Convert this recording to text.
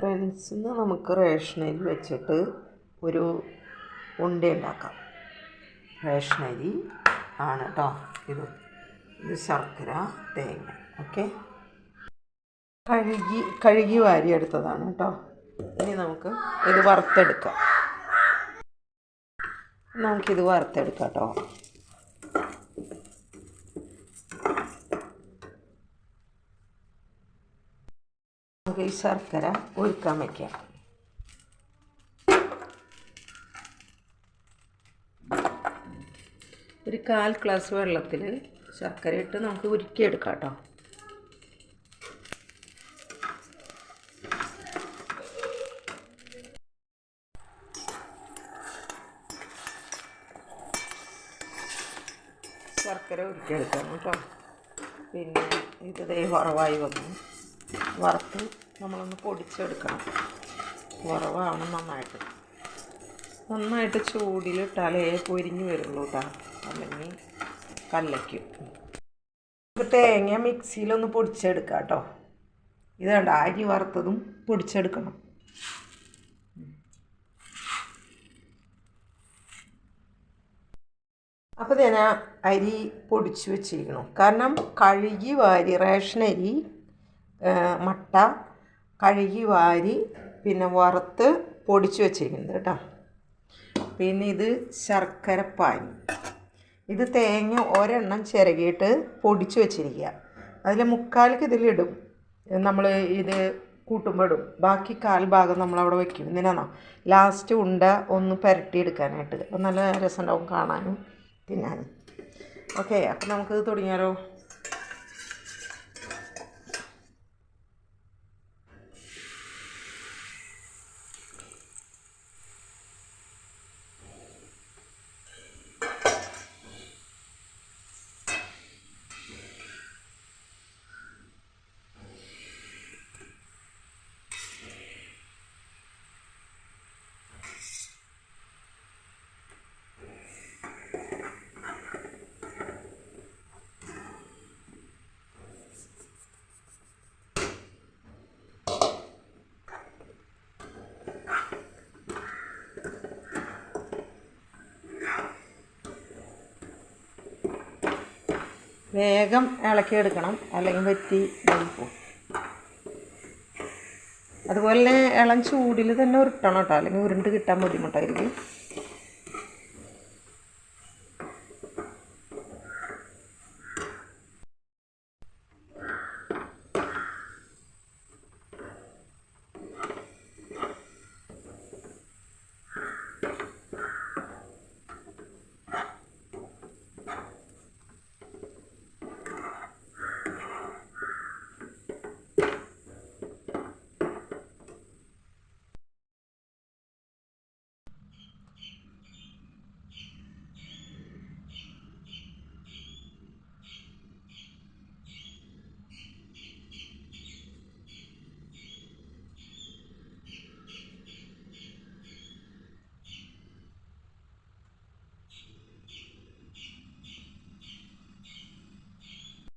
Friends ഇന്ന് നമുക്ക് റേഷനരി വെച്ചിട്ട് ഒരു ഉണ്ട ഉണ്ടാക്കാം. റേഷനരി ആണ് കേട്ടോ ഇത് ഇത് ശർക്കര തേങ്ങ. ഓക്കെ? കഴുകി കഴുകി വാരിയെടുത്തതാണ് കേട്ടോ ഇനി നമുക്ക് ഇത് വറുത്തെടുക്കാം. നമുക്കിത് വറുത്തെടുക്കാം കേട്ടോ നമുക്ക് ഈ ശർക്കര ഒരുക്കാൻ വയ്ക്കാം ഒരു കാൽ ഗ്ലാസ് വെള്ളത്തിൽ ശർക്കര ഇട്ട് നമുക്ക് ഉരുക്കിയെടുക്കാം കേട്ടോ. ശർക്കര ഉരുക്കിയെടുക്കാം കേട്ടോ. പിന്നെ ഇത് ദേ വറവായി വന്നു. വറുത്ത് നമ്മളൊന്ന് പൊടിച്ചെടുക്കണം. വറവാണ് നന്നായിട്ട്. നന്നായിട്ട് ചൂടിലിട്ടാലേ പൊരിഞ്ഞ് വരുള്ളൂ കേട്ടോ അല്ലെങ്കിൽ കല്ലയ്ക്കും. നമുക്ക് തേങ്ങ മിക്സിയിലൊന്ന് പൊടിച്ചെടുക്കാം കേട്ടോ ഇത് കണ്ട? അരി വറുത്തതും പൊടിച്ചെടുക്കണം. അപ്പോൾ ഞാൻ അരി പൊടിച്ച് വെച്ചിരിക്കണം കാരണം കഴുകി വാരി റേഷൻ അരി മട്ട കഴുകി വാരി പിന്നെ വറുത്ത് പൊടിച്ച് വെച്ചിരിക്കുന്നത് കേട്ടോ. പിന്നെ ഇത് ശർക്കര പാനി ഇത് തേങ്ങ ഒരെണ്ണം ചിരകിയിട്ട് പൊടിച്ച് വെച്ചിരിക്കുക. അതിൽ മുക്കാൽക്ക് ഇതിലിടും നമ്മൾ ഇത് കൂട്ടുമ്പോൾ ഇടും. ബാക്കി കാൽ ഭാഗം നമ്മളവിടെ വയ്ക്കും എന്തിനാണോ ലാസ്റ്റ് ഉണ്ട ഒന്ന് പുരട്ടിയെടുക്കാനായിട്ട്. അപ്പം നല്ല രസമുണ്ടാവും കാണാനും തിന്നാനും. ഓക്കെ അപ്പം നമുക്കിത് തുടങ്ങിയാലോ? വേഗം ഇളക്കിയെടുക്കണം അല്ലെങ്കിൽ വറ്റി പോകും. അതുപോലെ ഇളം ചൂടിൽ തന്നെ ഉരുട്ടണം കേട്ടോ. അല്ലെങ്കിൽ ഉരുണ്ട് കിട്ടാൻ ബുദ്ധിമുട്ടായിരിക്കും.